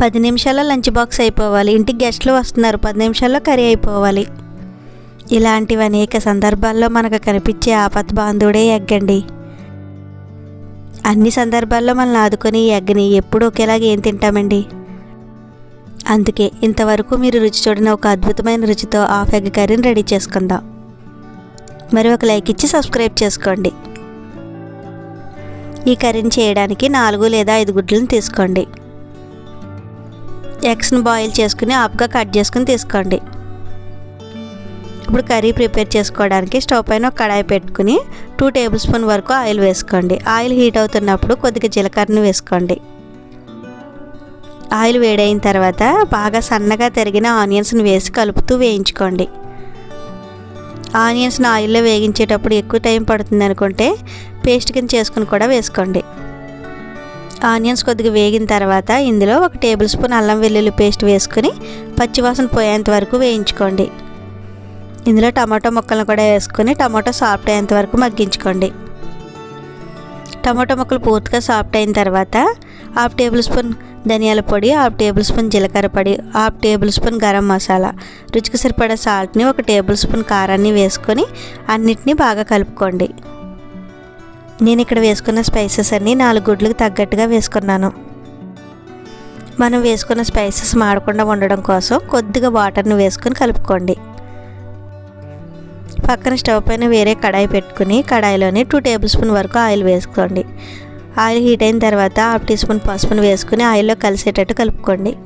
పది నిమిషాల్లో lunch box అయిపోవాలి. ఇంటికి గెస్ట్లు వస్తున్నారు. పది నిమిషాల్లో కర్రీ అయిపోవాలి. ఇలాంటివి అనేక సందర్భాల్లో మనకు కనిపించే ఆపత్ బాంధుడే ఎగ్గండి. అన్ని సందర్భాల్లో మనల్ని ఆదుకొని ఈ ఎగ్ని ఎప్పుడు ఒకేలాగా ఏం తింటామండి? అందుకే ఇంతవరకు మీరు రుచి చూడని ఒక అద్భుతమైన రుచితో ఆఫ్ ఎగ్ కర్రీని రెడీ చేసుకుందాం. మరి ఒక లైక్ ఇచ్చి సబ్స్క్రైబ్ చేసుకోండి. ఈ కర్రీని చేయడానికి నాలుగు లేదా ఐదు గుడ్లను తీసుకోండి. ఎగ్స్ని బాయిల్ చేసుకుని ఆపుగా కట్ చేసుకుని తీసుకోండి. ఇప్పుడు కర్రీ ప్రిపేర్ చేసుకోవడానికి స్టవ్ పైన ఒక కడాయి పెట్టుకుని టూ టేబుల్ స్పూన్ వరకు ఆయిల్ వేసుకోండి. ఆయిల్ హీట్ అవుతున్నప్పుడు కొద్దిగా జీలకర్రని వేసుకోండి. ఆయిల్ వేడైన తర్వాత బాగా సన్నగా తరిగిన ఆనియన్స్ని వేసి కలుపుతూ వేయించుకోండి. ఆనియన్స్ని ఆయిల్లో వేగించేటప్పుడు ఎక్కువ టైం పడుతుంది అనుకుంటే పేస్ట్ కింద చేసుకుని కూడా వేసుకోండి. ఆనియన్స్ కొద్దిగా వేగిన తర్వాత ఇందులో ఒక టేబుల్ స్పూన్ అల్లం వెల్లుల్లి పేస్ట్ వేసుకుని పచ్చివాసన పోయేంత వరకు వేయించుకోండి. ఇందులో టమాటో ముక్కలను కూడా వేసుకొని టమాటో సాఫ్ట్ అయ్యేంత వరకు మగ్గించుకోండి. టమాటో ముక్కలు పూర్తిగా సాఫ్ట్ అయిన తర్వాత హాఫ్ టేబుల్ స్పూన్ ధనియాల పొడి హాఫ్ టేబుల్ స్పూన్ జీలకర్ర పొడి half tablespoon garam masala రుచికి సరిపడే సాల్ట్ని ఒక టేబుల్ స్పూన్ కారాన్ని వేసుకొని అన్నిటినీ బాగా కలుపుకోండి. నేను ఇక్కడ వేసుకున్న స్పైసెస్ అన్నీ నాలుగు గుడ్లకు తగ్గట్టుగా వేసుకున్నాను. మనం వేసుకున్న స్పైసెస్ మాడకుండా ఉండడం కోసం కొద్దిగా వాటర్ని వేసుకొని కలుపుకోండి. పక్కన స్టవ్ పైన వేరే కడాయి పెట్టుకుని కడాయిలోని టూ టేబుల్ స్పూన్ వరకు ఆయిల్ వేసుకోండి. ఆయిల్ హీట్ అయిన తర్వాత హాఫ్ టీ స్పూన్ పసుపును వేసుకుని ఆయిల్లో కలిసేటట్టు కలుపుకోండి.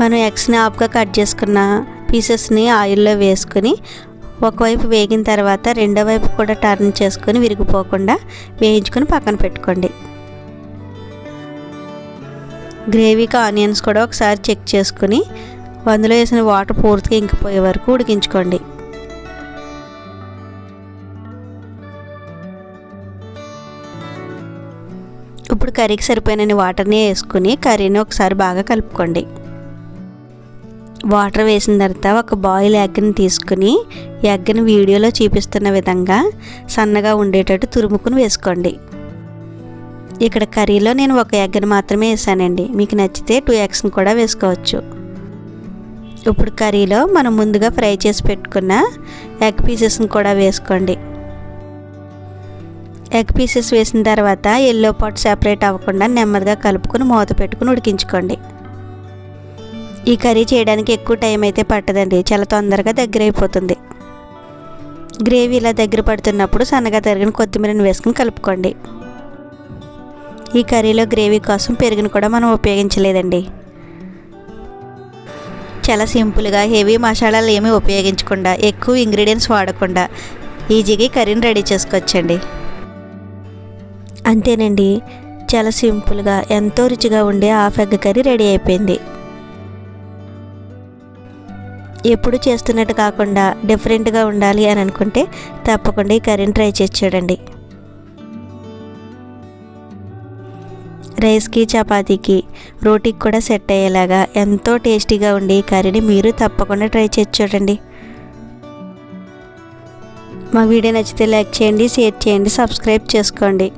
మనం ఎగ్స్ని ఆఫ్గా కట్ చేసుకున్న పీసెస్ని ఆయిల్లో వేసుకుని ఒకవైపు వేగిన తర్వాత రెండో వైపు కూడా టర్న్ చేసుకొని విరిగిపోకుండా వేయించుకొని పక్కన పెట్టుకోండి. గ్రేవీకి ఆనియన్స్ కూడా ఒకసారి చెక్ చేసుకుని అందులో వేసిన వాటర్ పూర్తిగా ఇంకిపోయే వరకు ఉడికించుకోండి. ఇప్పుడు కర్రీకి సరిపోయిన వాటర్ని వేసుకుని కర్రీని ఒకసారి బాగా కలుపుకోండి. వాటర్ వేసిన తర్వాత ఒక బాయిల్ ఎగ్ని తీసుకుని ఎగ్ని వీడియోలో చూపిస్తున్న విధంగా సన్నగా ఉండేటట్టు తురుముకుని వేసుకోండి. ఇక్కడ కర్రీలో నేను ఒక ఎగ్ని మాత్రమే వేసానండి. మీకు నచ్చితే టూ ఎగ్స్ని కూడా వేసుకోవచ్చు. ఇప్పుడు కర్రీలో మనం ముందుగా ఫ్రై చేసి పెట్టుకున్న ఎగ్ పీసెస్ని కూడా వేసుకోండి. ఎగ్ పీసెస్ వేసిన తర్వాత ఎల్లో పాట్ సెపరేట్ అవ్వకుండా నెమ్మదిగా కలుపుకొని మూత పెట్టుకుని ఉడికించుకోండి. ఈ కర్రీ చేయడానికి ఎక్కువ టైం అయితే పట్టదండి. చాలా తొందరగా దగ్గర అయిపోతుంది. గ్రేవీ ఇలా దగ్గర పడుతున్నప్పుడు సన్నగా తరిగిన కొత్తిమీరని వేసుకుని కలుపుకోండి. ఈ కర్రీలో గ్రేవీ కోసం పెరుగును కూడా మనం ఉపయోగించలేదండి. చాలా సింపుల్గా హెవీ మసాలాలు ఏమీ ఉపయోగించకుండా ఎక్కువ ఇంగ్రీడియంట్స్ వాడకుండా ఈజీగా కర్రీని రెడీ చేసుకోవచ్చండి. అంతేనండి. చాలా సింపుల్గా ఎంతో రుచిగా ఉండే హాఫ్ ఎగ్ కర్రీ రెడీ అయిపోయింది. ఎప్పుడు చేస్తున్నట్టు కాకుండా డిఫరెంట్గా ఉండాలి అని అనుకుంటే తప్పకుండా ఈ కర్రీని ట్రై చేసి చూడండి. రైస్కి చపాతీకి రోటీకి కూడా సెట్ అయ్యేలాగా ఎంతో టేస్టీగా ఉండే ఈ కర్రీని మీరు తప్పకుండా ట్రై చేసి చూడండి. మా వీడియో నచ్చితే లైక్ చేయండి షేర్ చేయండి సబ్స్క్రైబ్ చేసుకోండి.